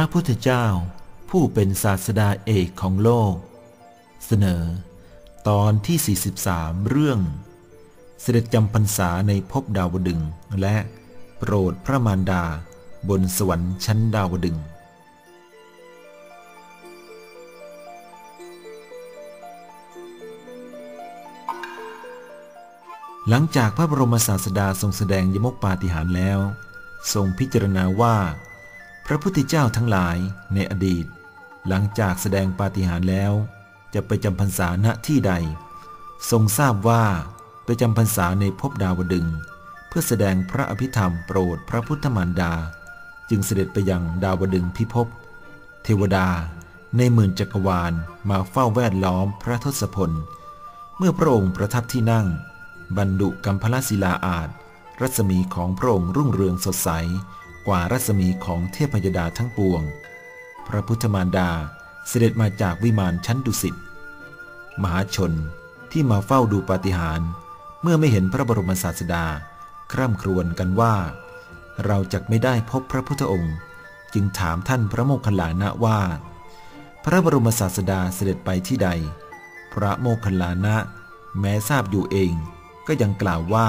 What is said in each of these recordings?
พระพุทธเจ้า ผู้เป็นศาสดาเอกของโลก เสนอ ตอนที่ 43 เรื่อง เสด็จจำพรรษาในภพดาวดึงและโปรดพระมารดาบนสวรรค์ชั้นดาวดึงหลังจากพระบรมศาสดาทรงแสดงยมกปาฏิหาริย์แล้ว ทรงพิจารณาว่า พระพุทธเจ้าทั้งหลายในอดีต หลังจากแสดงปาฏิหาริย์แล้ว จะไปจำพรรษาณที่ใด ทรงทราบว่าไปจำพรรษาในภพดาวดึง เพื่อแสดงพระอภิธรรมโปรดพระพุทธมารดา จึงเสด็จไปยังดาวดึงพิภพ เทวดาในหมื่นจักรวาลมาเฝ้าแวดล้อมพระทศพล เมื่อพระองค์ประทับที่นั่ง บรรดุกัมพลศิลาอาจรัศมีของพระองค์รุ่งเรืองสดใส กว่ารัศมีของเทพยดาทั้งปวง พระพุทธมารดาเสด็จมาจากวิมานชั้นดุสิต มหาชนที่มาเฝ้าดูปาฏิหาริย์เมื่อไม่เห็นพระบรมศาสดา คร่ำครวญกันว่า เราจะไม่ได้พบพระพุทธองค์ จึงถามท่านพระโมคคัลลานะว่า พระบรมศาสดาเสด็จไปที่ใด พระโมคคัลลานะ แม้ทราบอยู่เอง ก็ยังกล่าวว่า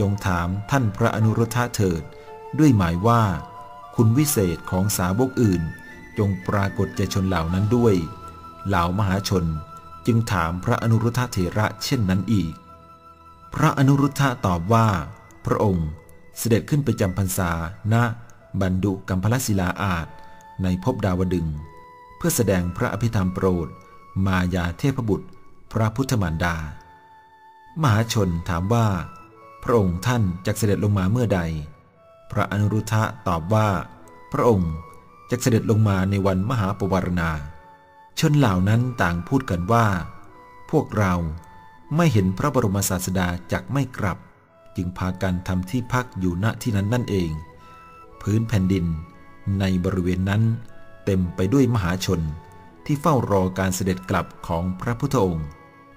จงถามท่านพระอนุรุทธะเถิด ด้วยหมายว่า คุณวิเศษของสาวกอื่น จงปรากฏแก่ชนเหล่านั้นด้วย เหล่ามหาชนจึงถามพระอนุรุทธะเถระเช่นนั้นอีก พระอนุรุทธะตอบว่า พระองค์เสด็จขึ้นไปจำพรรษาณบันดุกัมพลศิลาอาจในภพดาวดึง เพื่อแสดงพระอภิธรรมโปรด มายาเทพบุตร พระพุทธมารดา มหาชนถามว่า พระองค์ท่านจะเสด็จลงมาเมื่อใด พระอนุรุทธะตอบว่า พระองค์จะเสด็จลงมาในวันมหาปวารณา ชนเหล่านั้นต่างพูดกันว่า พวกเราไม่เห็นพระบรมศาสดาจักไม่กลับ จึงพากันทำที่พักอยู่ณที่นั้นนั่นเอง พื้นแผ่นดินในบริเวณนั้น เต็มไปด้วยมหาชนที่เฝ้ารอการเสด็จกลับของพระพุทธองค์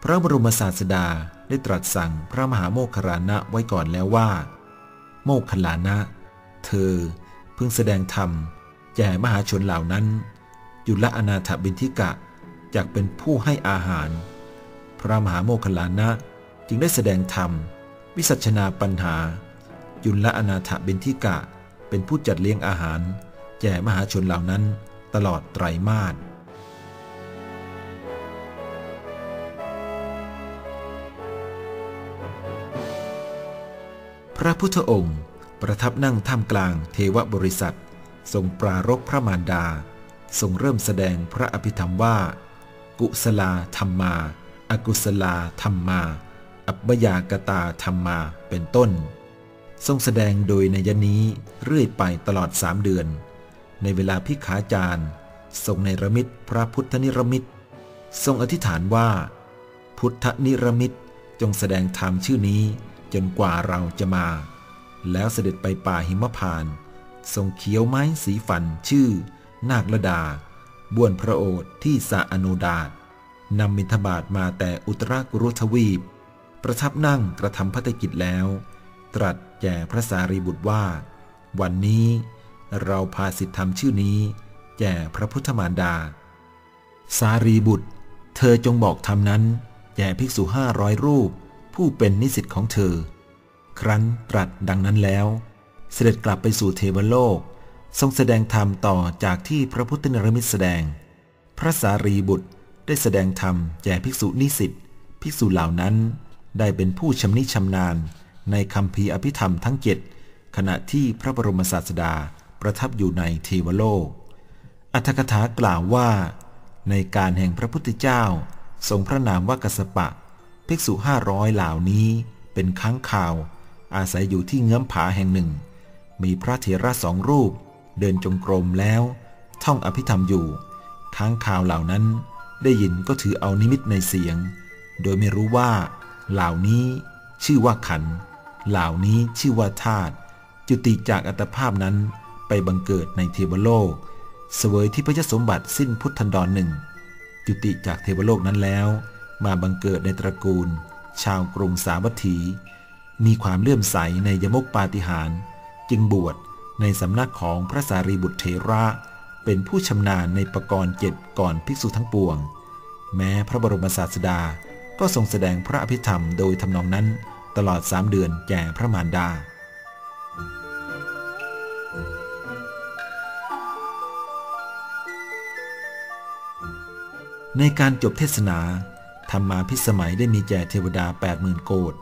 พระบรมศาสดาได้ตรัสสั่งพระมหาโมคคารณะไว้ก่อนแล้วว่า โมคคัลลานะ เธอเพิ่งแสดงธรรมแก่มหาชนเหล่านั้นจุลอนาถบินทิกะจากเป็นผู้ให้อาหาร พระมหาโมคคัลลานะจึงได้แสดงธรรม วิสัชนาปัญหาจุลอนาถบินทิกะเป็นผู้จัดเลี้ยงอาหารแก่มหาชนเหล่านั้นตลอดไตรมาสพระพุทธองค์ ประทับนั่งท่ามกลางเทวบริษัท ทรงปรารภพระมารดา ทรงเริ่มแสดงพระอภิธรรมว่า กุศลาธรรมา อกุศลาธรรมา อัปยากตาธรรมาเป็นต้น ทรงแสดงโดยในยนี้เรื่อยไปตลอดสามเดือน ในเวลาพิขาจารย์ ทรงในระมิตพระพุทธนิรมิตทรงอธิษฐานว่า พุทธนิรมิตจงแสดงธรรมชื่อนี้จนกว่าเราจะมา แล้วเสด็จไปป่าหิมพาน ทรงเขียวไม้สีฟันชื่อ นาคละดา บ้วนพระโอษฐ์ที่สะอนุดาตนำมิถบาทมาแต่อุตรกุรุทวีป ประทับนั่งกระทำพัฒกิจแล้ว ตรัสแก่พระสารีบุตรว่า วันนี้เราพาสิทธธรรมชื่อนี้ แก่พระพุทธมารดา สารีบุตร เธอจงบอกธรรมนั้น แก่ภิกษุห้าร้อยรูป ผู้เป็นนิสิตของเธอ ครั้นตรัสดังนั้นแล้ว เสด็จกลับไปสู่เทวโลก ทรงแสดงธรรมต่อจากที่พระพุทธนรมิตแสดง พระสารีบุตรได้แสดงธรรมแก่ภิกษุนิสิตภิกษุเหล่านั้นได้เป็นผู้ชำนิชำนาญในคำพีอภิธรรมทั้งเจ็ดขณะที่พระบรมศาสดาประทับอยู่ในเทวโลก อัตถกถากล่าวว่า ในการแห่งพระพุทธเจ้า ทรงพระนามว่ากัสสปะ ภิกษุห้าร้อยเหล่านี้เป็นค้างข่าว อาศัยอยู่ที่เงื้อมผาแห่งหนึ่ง มีพระเถระสองรูป เดินจงกรมแล้ว ท่องอภิธรรมอยู่ ค้างข่าวเหล่านั้นได้ยินก็ถือเอานิมิตในเสียง โดยไม่รู้ว่า เหล่านี้ชื่อว่าขัน เหล่านี้ชื่อว่าธาตุจุติจากอัตภาพนั้นไปบังเกิดในเทวโลก เสวยที่พระยสมบัติสิ้นพุทธันดรหนึ่งจุติจากเทวโลกนั้นแล้ว มาบังเกิดในตระกูล ชาวกรุงสาวัตถี มีความเลื่อมใสในยมกปาฏิหาร จึงบวชในสำนักของพระสารีบุตรเถระ เป็นผู้ชำนาญในประกรณ์เจ็ดก่อนภิกษุทั้งปวง แม้พระบรมศาสดาก็ทรงแสดงพระอภิธรรมโดยทำนองนั้นตลอดสามเดือนแก่พระมารดา ในการจบเทศนา ธรรมาพิสมัยได้มีแก่เทวดา 80,000 โกด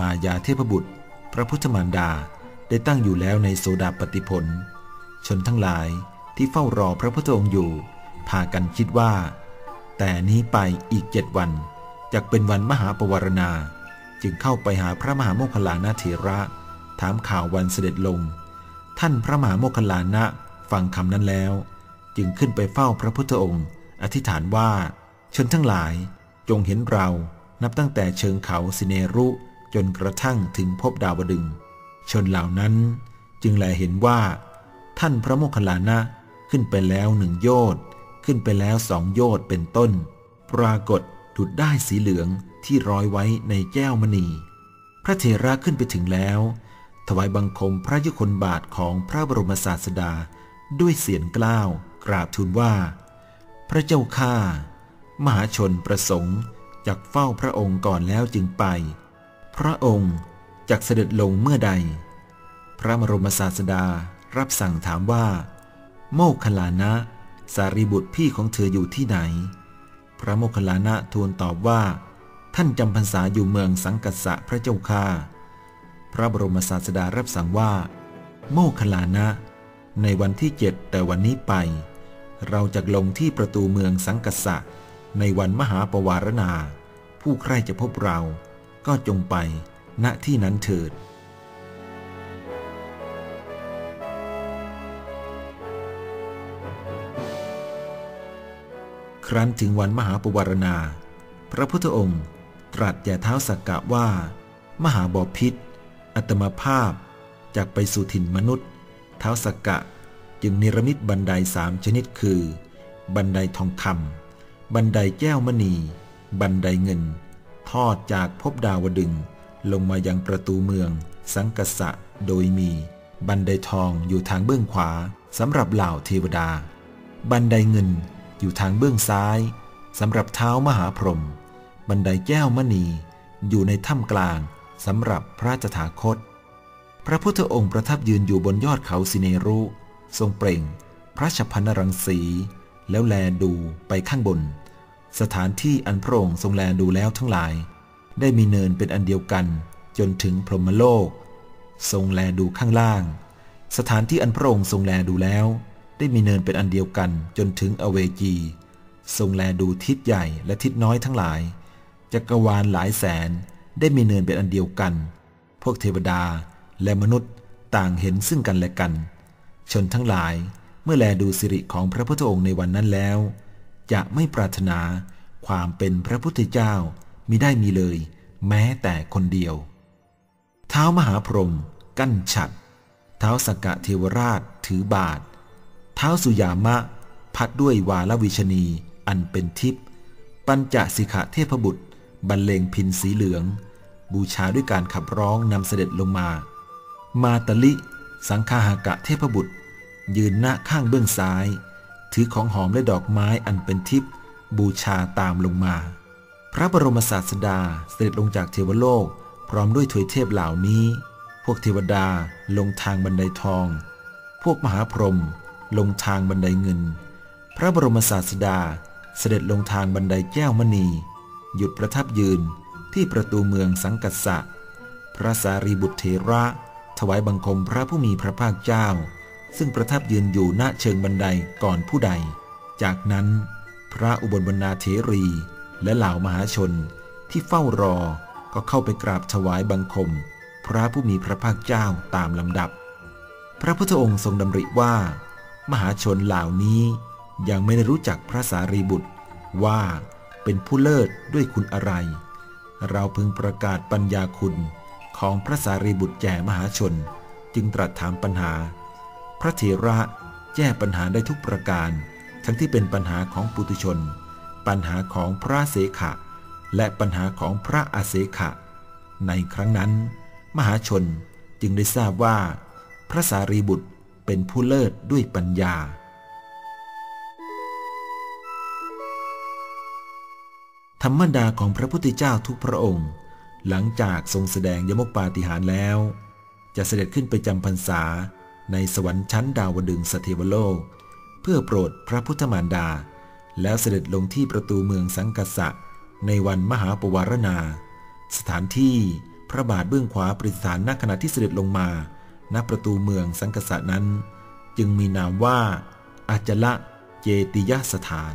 มายาเทพบุตร พระพุทธมารดาได้ตั้งอยู่แล้วในโสดาปฏิผล ชนทั้งหลายที่เฝ้ารอพระพุทธองค์อยู่ พากันคิดว่า แต่นี้ไปอีกเจ็ดวันจะเป็นวันมหาปวารณา จึงเข้าไปหาพระมหาโมคคลานะเถระ ถามข่าววันเสด็จลง ท่านพระมหาโมคคลานะฟังคำนั้นแล้ว จึงขึ้นไปเฝ้าพระพุทธองค์ อธิษฐานว่า ชนทั้งหลายจงเห็นเรานับตั้งแต่เชิงเขาสิเนรุ จนกระทั่งถึงพบดาวดึง ชนเหล่านั้นจึงแลเห็นว่า ท่านพระโมคคัลลานะขึ้นไปแล้วหนึ่งโยชน์ขึ้นไปแล้วสองโยชน์เป็นต้น ปรากฏดุดได้สีเหลืองที่ร้อยไว้ในแก้วมณี พระเถระขึ้นไปถึงแล้ว ถวายบังคมพระยุคลบาทของพระบรมศาสดา ด้วยเสียงกล้าวกราบทูลว่า พระเจ้าข้ามหาชนประสงค์จากเฝ้าพระองค์ก่อนแล้วจึงไป พระองค์จากเสด็จลงเมื่อใด พระบรมศาสดารับสั่งถามว่า โมคคลานะ สารีบุตรพี่ของเธออยู่ที่ไหน พระโมคคลลานะทูลตอบว่า ท่านจำพรรษาอยู่เมืองสังกัสสะพระเจ้าค่าพระบรมศาสดารับสั่งว่า โมคคัลลานะ ในวันที่เจ็ดแต่วันนี้ไป เราจะลงที่ประตูเมืองสังกัสสะในวันมหาปวารณา ผู้ใครจะพบเรา ก็จงไปณที่นั้นเถิด ครั้นถึงวันมหาปวารณา พระพุทธองค์ตรัสแก่เท้าสักกะว่า มหาบอพิษ อัตมาภาพจากไปสู่ถิ่นมนุษย์ เท้าสักกะจึงนิรมิตบันไดสามชนิดคือ บันไดทองคำบันไดแก้วมณี บันไดเงิน ทอดจากภพดาวดึงลงมายังประตูเมือง สังกษะโดยมี บันไดทองอยู่ทางเบื้องขวาสำหรับเหล่าเทวดา บันไดเงินอยู่ทางเบื้องซ้ายสำหรับเท้ามหาพรหมบันไดแก้วมณีอยู่ในถ้ำกลางสำหรับพระจถาคต พระพุทธองค์ประทับยืนอยู่บนยอดเขาสิเนรุ ทรงเปล่ง พระชพนรังสี แล้วแลดูไปข้างบน สถานที่อันพระองค์ทรงแลดูแล้วทั้งหลาย ได้มีเนินเป็นอันเดียวกัน จนถึงพรหมโลก ทรงแลดูข้างล่าง สถานที่อันพระองค์ทรงแลดูแล้ว ได้มีเนินเป็นอันเดียวกัน จนถึงอเวจี ทรงแลดูทิศใหญ่และทิศน้อยทั้งหลายจักรวาลหลายแสนได้มีเนินเป็นอันเดียวกัน พวกเทวดาและมนุษย์ต่างเห็นซึ่งกันและกัน ชนทั้งหลายเมื่อแลดูสิริของพระพุทธองค์ในวันนั้นแล้ว จะไม่ปรารถนาความเป็นพระพุทธเจ้ามิได้มีเลย แม้แต่คนเดียว เท้ามหาพรหมกั้นฉัดเท้าสกกะเทวราชถือบาท เท้าสุยามะ พัดด้วยวาลวิชนีอันเป็นทิพย์ปัญจสิกะเทพบุตรบรรเลงพินสีเหลือง บูชาด้วยการขับร้องนำเสด็จลงมา มาตลิ สังฆาหากะเทพบุตร ยืนหน้าข้างเบื้องซ้าย ถือของหอมและดอกไม้อันเป็นทิพย์บูชาตามลงมา พระบรมศาสดาเสด็จลงจากเทวโลก พร้อมด้วยถวยเทพเหล่านี้ พวกเทวดาลงทางบันไดทอง พวกมหาพรหมลงทางบันไดเงิน พระบรมศาสดาเสด็จลงทางบันไดแก้วมณี หยุดประทับยืนที่ประตูเมืองสังกัสสะ พระสารีบุตรเทระ ถวายบังคมพระผู้มีพระภาคเจ้า ซึ่งประทับยืนอยู่ณเชิงบันไดก่อนผู้ใด จากนั้น พระอุบลบรรณาเถรี และเหล่ามหาชนที่เฝ้ารอก็เข้าไปกราบถวายบังคม พระผู้มีพระภาคเจ้าตามลำดับ พระพุทธองค์ทรงดำริว่า มหาชนเหล่านี้ยังไม่ได้รู้จักพระสารีบุตร ว่าเป็นผู้เลิศด้วยคุณอะไร เราพึงประกาศปัญญาคุณของพระสารีบุตรแก่มหาชน จึงตรัสถามปัญหา พระเถระแก้ปัญหาได้ทุกประการ ทั้งที่เป็นปัญหาของปุถุชน ปัญหาของพระเสขะ และปัญหาของพระอาเสขะ ในครั้งนั้น มหาชนจึงได้ทราบว่า พระสารีบุตรเป็นผู้เลิศด้วยปัญญา ธรรมดาของพระพุทธเจ้าทุกพระองค์ หลังจากทรงแสดงยมกปาฏิหารแล้ว จะเสด็จขึ้นไปจำพรรษา ในสวรรค์ชั้นดาวดึงสเทวโลก เพื่อโปรดพระพุทธมารดา แล้วเสด็จลงที่ประตูเมืองสังกัสสะในวันมหาปวารณา สถานที่พระบาทเบื้องขวาประดิษฐานณขณะที่เสด็จลงมา ณประตูเมืองสังกัสสะนั้น จึงมีนามว่าอาจละเจติยสถาน